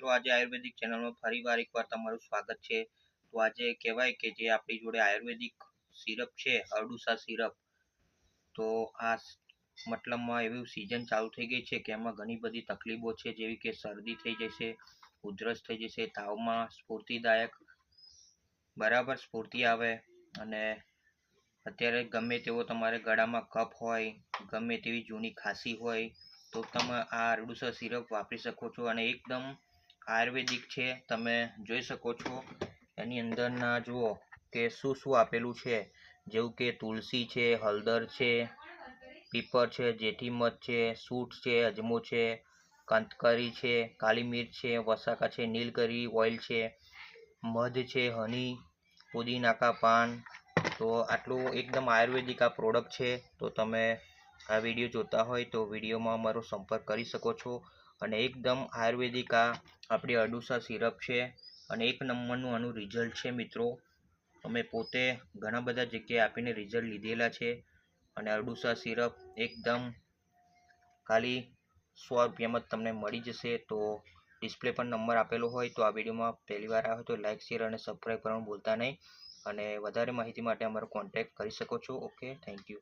મિત્રો, આજે આયુર્વેદિક ચેનલમાં ફરીવાર એકવાર તમારું સ્વાગત છે. તો આજે કહેવાય કે જે આપણી જોડે આયુર્વેદિક સિરપ છે, અરડુસા સિરપ, તો આ મતલબમાં એવી સિઝન ચાલુ થઈ ગઈ છે કે એમાં ઘણી બધી તકલીફો છે, જેવી કે શરદી થઈ જશે, ઉધરસ થઈ જશે, તાવમાં સ્ફૂર્તિદાયક, બરાબર સ્ફૂર્તિ આવે અને અત્યારે ગમે તેવો તમારે ગળામાં કફ હોય, ગમે તેવી જૂની ખાંસી હોય, તો તમે આ અરડુસા સિરપ વાપરી શકો છો અને એકદમ આયુર્વેદિક છે, તમે જોઈ શકો છો. એની અંદરના જુઓ કે શું શું આપેલું છે. જેવું કે તુલસી છે, હળદર છે, પીપર છે, જેઠી મધ છે, સૂટ છે, અજમો છે, કંતકરી છે, કાળી મિર્ચ છે, વસાકા છે, નીલકરી, ઓઇલ છે, મધ છે, હની, પુદીનાકા પાન. તો આટલું એકદમ આયુર્વેદિક આ પ્રોડક્ટ છે. તો તમે આ વીડિયો જોતા હોય તો વિડીયોમાં અમારો સંપર્ક કરી શકો છો. અને એકદમ આયુર્વેદિક આ આપણી અરડુસા સિરપ છે અને એક નંબરનું આનું રિઝલ્ટ છે મિત્રો. અમે પોતે ઘણા બધા જગ્યાએ આપીને રિઝલ્ટ લીધેલા છે અને અરડુસા સિરપ એકદમ ખાલી સો રૂપિયામાં જ તમને મળી જશે. તો ડિસ્પ્લે પર નંબર આપેલો હોય તો આ વિડીયોમાં પહેલી વાર આવે તો લાઇક શેર અને સબસ્ક્રાઈબ કરવાનું ભૂલતા નહીં. અને વધારે માહિતી માટે અમારો કોન્ટેક્ટ કરી શકો છો. Okay thank you